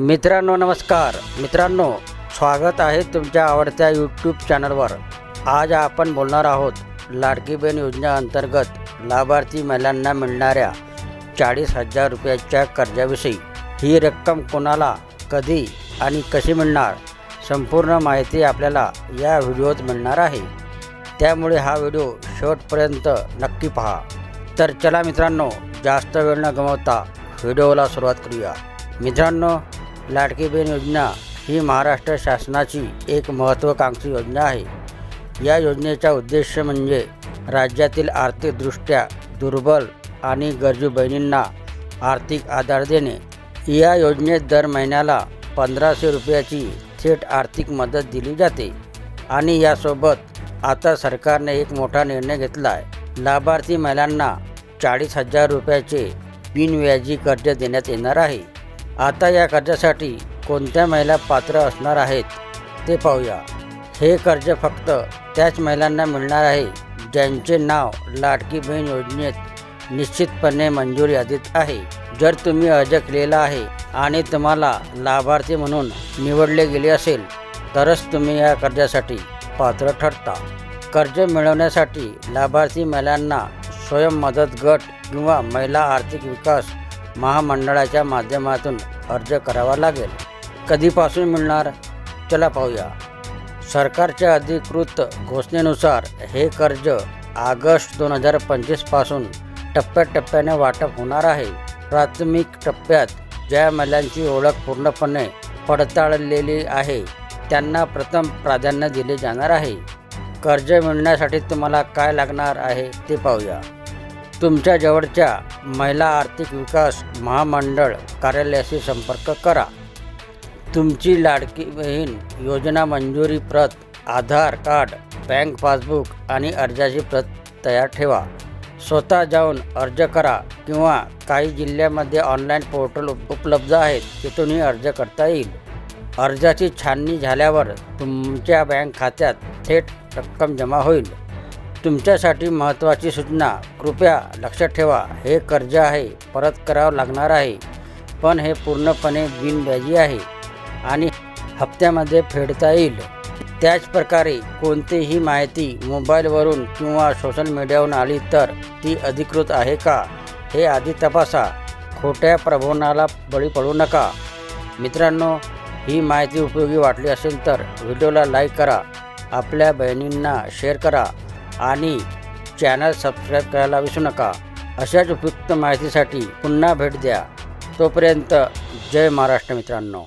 मित्रांनो नमस्कार. मित्रांनो स्वागत आहे तुमच्या आवडत्या यूट्यूब चॅनलवर आज आपण बोलणार आहोत लाडकी बहीण योजनेअंतर्गत लाभार्थी महिलांना मिळणाऱ्या चाळीस हजार रुपयाच्या कर्जाविषयी. ही रक्कम कोणाला कधी आणि कशी मिळणार? संपूर्ण माहिती आपल्याला या व्हिडिओत मिळणार आहे. त्यामुळे हा व्हिडिओ शेवटपर्यंत नक्की पहा. तर चला मित्रांनो जास्त वेळ न गमावता व्हिडिओला सुरुवात करूया. मित्रांनो लाडकी बहीण योजना ही महाराष्ट्र शासनाची एक महत्त्वाकांक्षी योजना आहे. या योजनेचा उद्देश म्हणजे राज्यातील आर्थिकदृष्ट्या दुर्बल आणि गरजू बहिणींना आर्थिक आधार देणे. या योजनेत दर महिन्याला पंधराशे रुपयाची थेट आर्थिक मदत दिली जाते आणि यासोबत आता सरकारने एक मोठा निर्णय घेतला आहे लाभार्थी महिलांना चाळीस हजार रुपयाचे बिनव्याजी कर्ज देण्यात येणार आहे. आता या कर्जासाठी कोणत्या महिला पात्र असणार आहेत ते पाहूया. हे कर्ज फक्त त्याच महिलांना मिळणार आहे ज्यांचे नाव लाडकी बहीण योजनेत निश्चितपणे मंजूर यादीत आहे. जर तुम्ही अर्ज केलेला आहे आणि तुम्हाला लाभार्थी म्हणून निवडले गेले असेल तरच तुम्ही या कर्जासाठी पात्र ठरता. कर्ज मिळवण्यासाठी लाभार्थी महिलांना स्वयं मदत गट किंवा महिला आर्थिक विकास महामंडळाच्या माध्यमातून अर्ज करावा लागेल. कधीपासून मिळणार? चला पाहूया. सरकारच्या अधिकृत घोषणेनुसार हे कर्ज ऑगस्ट दोन हजार पंचवीसपासून टप्प्याटप्प्याने वाटप होणार आहे. प्राथमिक टप्प्यात ज्या महिलांची ओळख पूर्णपणे पडताळलेली आहे त्यांना प्रथम प्राधान्य दिले जाणार आहे. कर्ज मिळण्यासाठी तुम्हाला काय लागणार आहे ते पाहूया. तुमच्या जवळच्या महिला आर्थिक विकास महामंडळ कार्यालयाशी संपर्क करा. तुमची लाडकी बहीण योजना मंजुरी प्रत आधार कार्ड बँक पासबुक आणि अर्जाची प्रत तयार ठेवा. स्वतः जाऊन अर्ज करा किंवा काही जिल्ह्यामध्ये ऑनलाईन पोर्टल उप- उपलब्ध आहेत तिथूनही अर्ज करता येईल. अर्जाची छाननी झाल्यावर तुमच्या बँक खात्यात थेट रक्कम जमा होईल. तुमच्यासाठी महत्त्वाची सूचना. कृपया लक्षात ठेवा हे कर्ज आहे परत करावं लागणार आहे. पण हे पूर्णपणे बिनव्याजी आहे आणि हप्त्यामध्ये फेडता येईल. त्याच प्रकारे कोणतीही माहिती मोबाईलवरून किंवा सोशल मीडियावरून आली तर ती अधिकृत आहे का हे आधी तपासा. खोट्या प्रबोधनाला बळी पडू नका. मित्रांनो ही माहिती उपयोगी वाटली असेल तर व्हिडिओला लाईक करा. आपल्या बहिणींना शेअर करा. आणि चॅनल सबस्क्राईब करायला विसरू नका. अशाच उपयुक्त माहितीसाठी पुन्हा भेट द्या. तोपर्यंत जय महाराष्ट्र मित्रांनो.